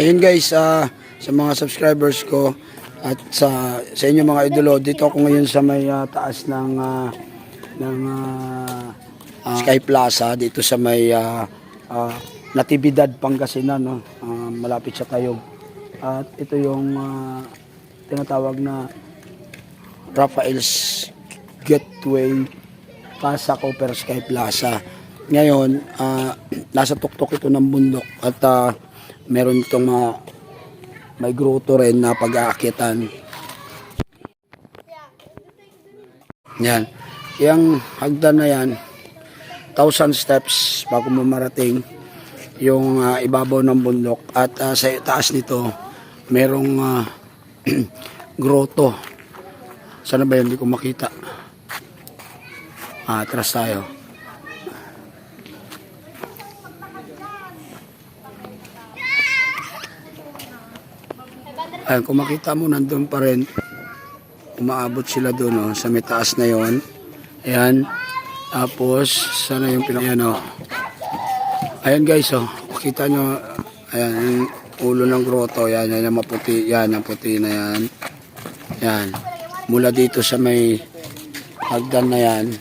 ayun guys, ah, sa mga subscribers ko at sa sa inyo mga idolo, dito ako ngayon sa may ah, taas ng ah, ng ah, ah, Sky Plaza dito sa may ah, ah, Natividad Pangasinan no. Ah, malapit sa Tayog. At ito yung ah, tinatawag na Rafael's Gateway Casa Copper Sky Plaza. Ngayon, ah, nasa tuktok ito ng bundok at ah, meron itong mga may grotto rin na pag-aakitan. Yan. Yung hagdan na yan, thousand steps bago mo marating yung ah, ibabaw ng bundok. At ah, sa taas nito, merong ah, grotto. Sana ba yun? Hindi ko makita. Ah, atras tayo. Ayun, kung makita mo, nandun pa rin. Umaabot sila doon, oh, sa may taas na yon. Ayan. Tapos, sana yung pinaka... Ayan, oh. Ayan, guys, oh. Makita nyo, ayan, yung ulo ng grotto. Ayan, yan, yung maputi. Yan, yung puti na yan. Yan. Mula dito sa may hagdan na yan,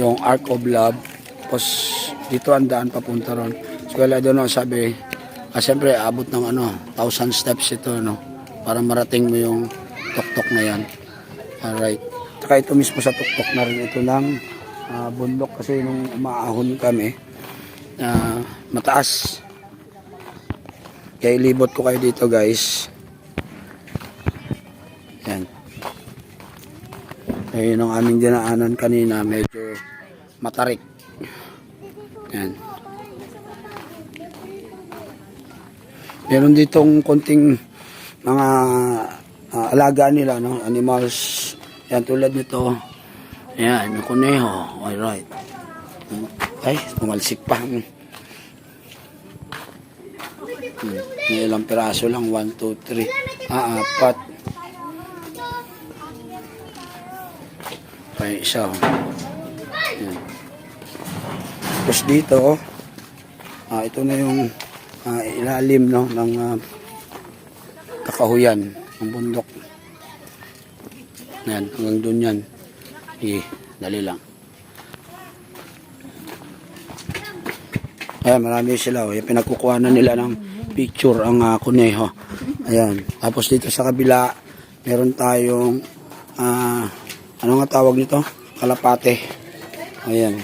yung Ark of Love. Tapos, dito ang daan papunta ron. So, wala doon, oh, sabi, Ah, siyempre, abot ng ano, thousand steps ito, no? Para marating mo yung tuktok na yan. Alright. Tsaka ito mismo sa tuktok na rin ito ng ah, bundok kasi nung umaahon kami, ah, mataas. Kaya ilibot ko kayo dito, guys. Yan. Ayun ang aming dinaanan kanina, medyo matarik. Yan. Meron ditong konting mga ah, alaga nila, no? Animals. Yan, tulad nito. Yan, yung kuneho. Alright. Ay, tumalsik pa. Hmm. May ilang piraso lang. 1, 2, 3. Ah, apat. Ay, isa. oh. Yan. Tapos dito, oh, ah, ito na yung ah, ilalim no ng ah, kakahuyan ng bundok. Yan, hanggang doon yan. Sige, dali lang. Ayan, marami sila. Oh. Pinagkukuha na nila ng picture ang uh, kuneho. Ayan. Tapos dito sa kabila, meron tayong ah, ano nga tawag nito? Kalapate. Ayan.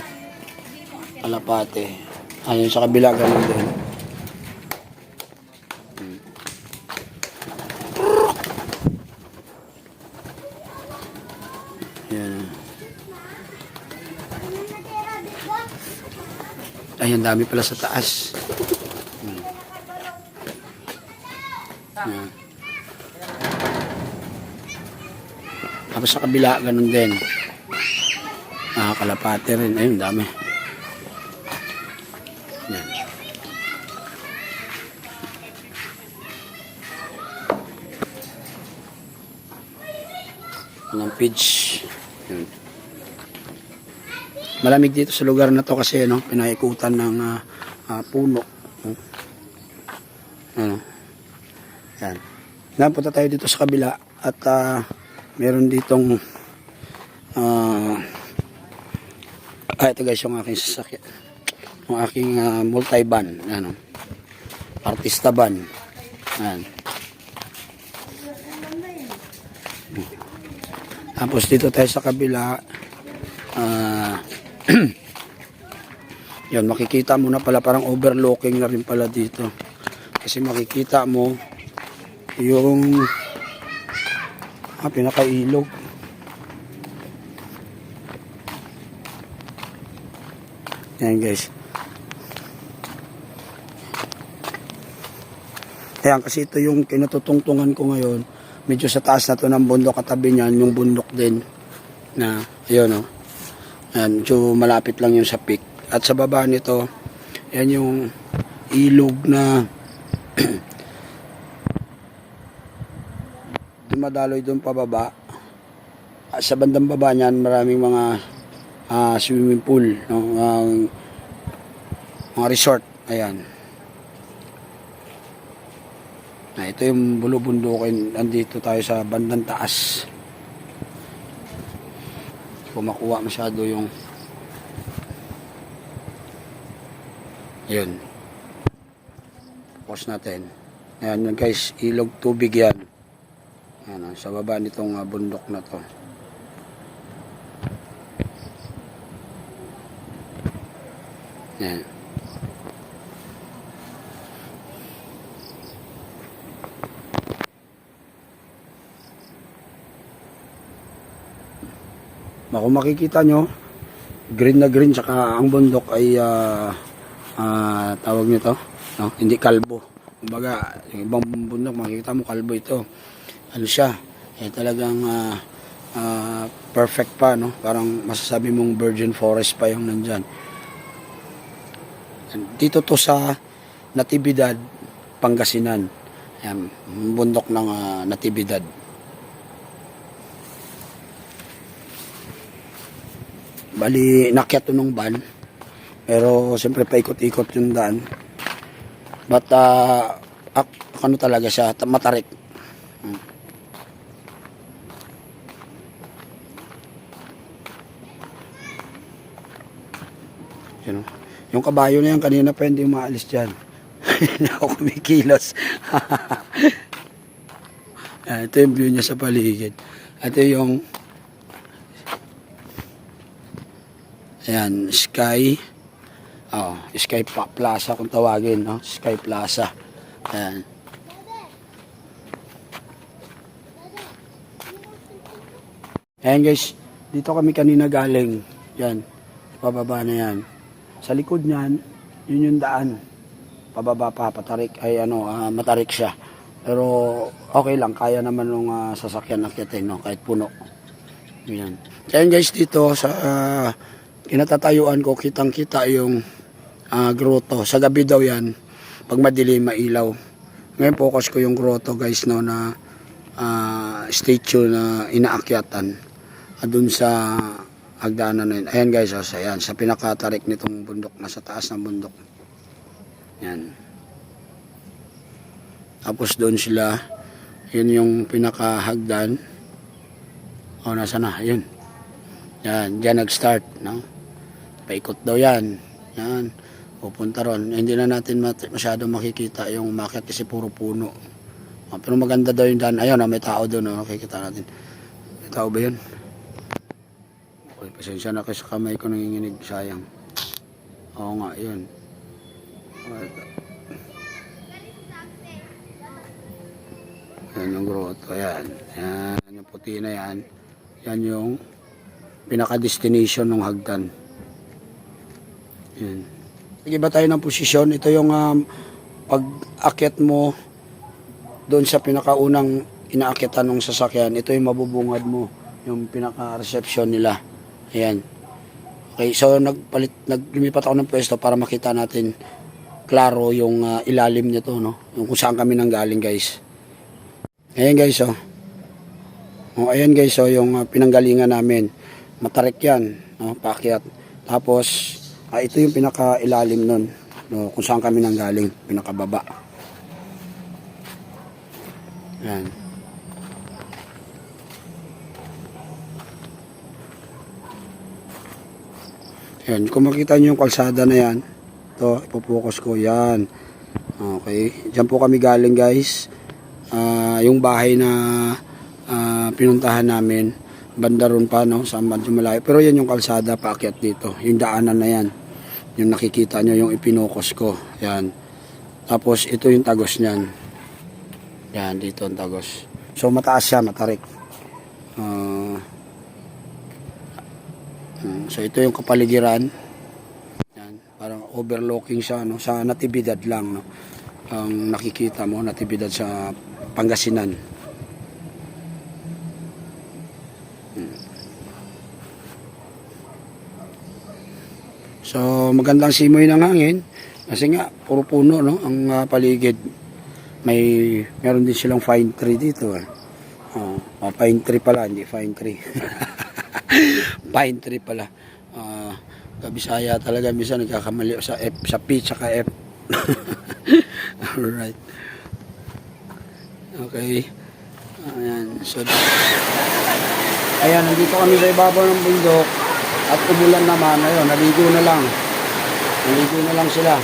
Kalapate. Ayun sa kabila, ganun din. Yan. Ay, ang dami pala sa taas. Hmm. Yan. Tapos sa kabila, ganun din. Ah, kalapate rin. Ayun, dami. Yan. ng pitch. Yun. Malamig dito sa lugar na to kasi no, pinaikutan ng ah, ah, puno. no. Ano? Yan. Napunta tayo dito sa kabila at ah, meron ditong ah ah, ito guys yung aking sasakyan. Yung aking ah, multi-van. Ano? Artista van. Yan. Tapos dito tayo sa kabila. Ah, yun, makikita mo na pala parang overlooking na rin pala dito. Kasi makikita mo yung ah, pinakailog. Yan guys. Ayan, kasi ito yung kinatutungtungan ko ngayon. Medyo sa taas na to ng bundok katabi niyan, yung bundok din. Na, ayun o. Ayan, medyo malapit lang yung sa peak. At sa baba nito, yan yung ilog na dumadaloy doon pababa. At sa bandang baba niyan, maraming mga ah, swimming pool, no? Ang- mga resort. Ayan. Na ito yung bulubundukin. Nandito tayo sa bandang taas. Kumakuha masyado yung Yun. Pause natin. Ayan guys, ilog tubig yan. Ayan, ah, sa baba nitong ah, bundok na to. Ayan. Kung makikita nyo, green na green, tsaka ang bundok ay ah, ah, tawag nyo to, no? hindi kalbo. Kumbaga, yung ibang bundok, makikita mo kalbo ito. Ano siya, eh, talagang ah, ah, perfect pa, no? Parang masasabi mong virgin forest pa yung nandyan. Dito to sa Natividad, Pangasinan. Yan, bundok ng ah, Natividad. Bali, nakyat to nung van. Pero siyempre paikot-ikot yung daan. But ah, ak- ano talaga siya, ta- matarik. Hmm. Yun. Yung kabayo na yan, kanina pa hindi umaalis dyan. Hindi ako kumikilos. Ah, ito yung view niya sa paligid. Ito yung Ayan, Sky. Oh, Sky Plaza kung tawagin, no? Sky Plaza. Ayan. Ayan guys, dito kami kanina galing. Yan, pababa na yan. Sa likod niyan, yun yung daan. Pababa pa, patarik, ay ano, ah, matarik siya. Pero okay lang, kaya naman nung ah, sasakyan akitin, no? kahit puno. Yan. Ayan guys, dito sa ah, kinatatayuan ko, kitang-kita yung ah, grotto. Sa gabi daw yan, pag madilim, mailaw. Ngayon focus ko yung grotto guys, no, na ah, statue na inaakyatan. Dun sa hagdanan na yun. Ayan guys, oh, sa, ayan, sa pinakatarik nitong bundok, nasa taas ng bundok. Yan. Tapos doon sila, yun yung pinakahagdan. O, nasa na? Yun. Yan, dyan nag-start, no? Paikot daw yan. Yan. Pupunta ron. Hindi na natin masyado makikita yung umakyat kasi puro puno. Ah, pero maganda daw yung daan. Ayun, ah, may tao doon. Oh, nakikita natin. May tao ba yun? Okay, pasensya na kasi kamay ko nanginginig. Sayang. Oo nga, yun. Okay. Yan yung grotto. Yan. Yan yung puti na yan. Yan yung pinaka-destination ng hagdan. Yan. Sige ba tayo ng posisyon? Ito yung um, pag-akyat mo doon sa pinakaunang inaakyatan ng sasakyan. Ito yung mabubungad mo. Yung pinaka-reception nila. Ayan. Okay, so nagpalit, naglipat ako ng pwesto para makita natin klaro yung ah, ilalim nito, no? Yung kung saan kami nanggaling, guys. Ayan, guys, oh. Oh, ayan, guys, oh, yung ah, pinanggalingan namin. Matarik yan, no? Pakyat. Tapos, ah, ito yung pinaka-ilalim nun, no? Kung saan kami nanggaling, pinakababa. Ayan. Yan, kung makita nyo yung kalsada na yan, ito, ipopokus ko, yan. Okay, dyan po kami galing guys. Ah, yung bahay na ah, pinuntahan namin, banda ron pa, no, sa medyo malayo. Pero yan yung kalsada, paakyat dito. Yung daanan na yan. Yung nakikita nyo, yung ipinokos ko. Yan. Tapos, ito yung tagos niyan. Yan, dito ang tagos. So, mataas siya, matarik. Mm, So ito yung kapaligiran. Yan, parang overlooking siya no sa Natividad lang no. Ang nakikita mo Natividad sa Pangasinan. So magandang simoy ng hangin kasi nga puro puno no ang ah, paligid. May meron din silang fine tree dito eh. Oh, oh, pine tree pala, hindi fine tree. pine tree pala. Ah, kabisaya talaga minsan nagkakamali sa F, sa P tsaka F. Alright. Okay. Ayan. So, ayan, nandito kami sa ibabaw ng bundok at umulan naman. Ayun, naligo na lang. Naligo na lang sila.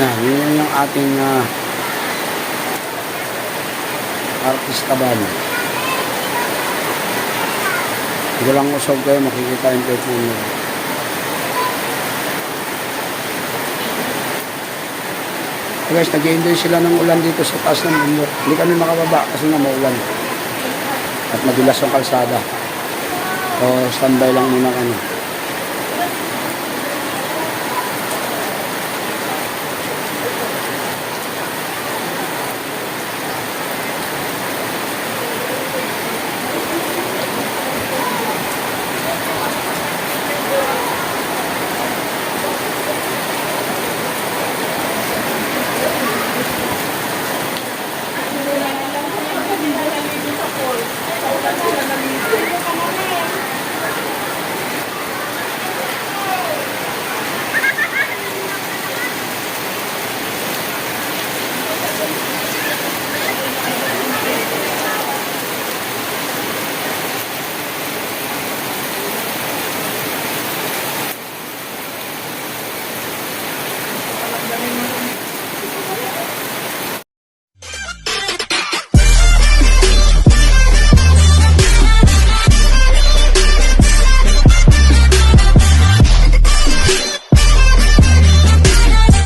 Yan, yun yung ating uh, artista band. Hindi lang usog kayo, makikita yung perfume nila. So guys, nag-enjoy sila ng ulan dito sa taas ng bundok. Hindi kami makababa kasi nga maulan. At madulas yung kalsada. So, standby lang muna kami.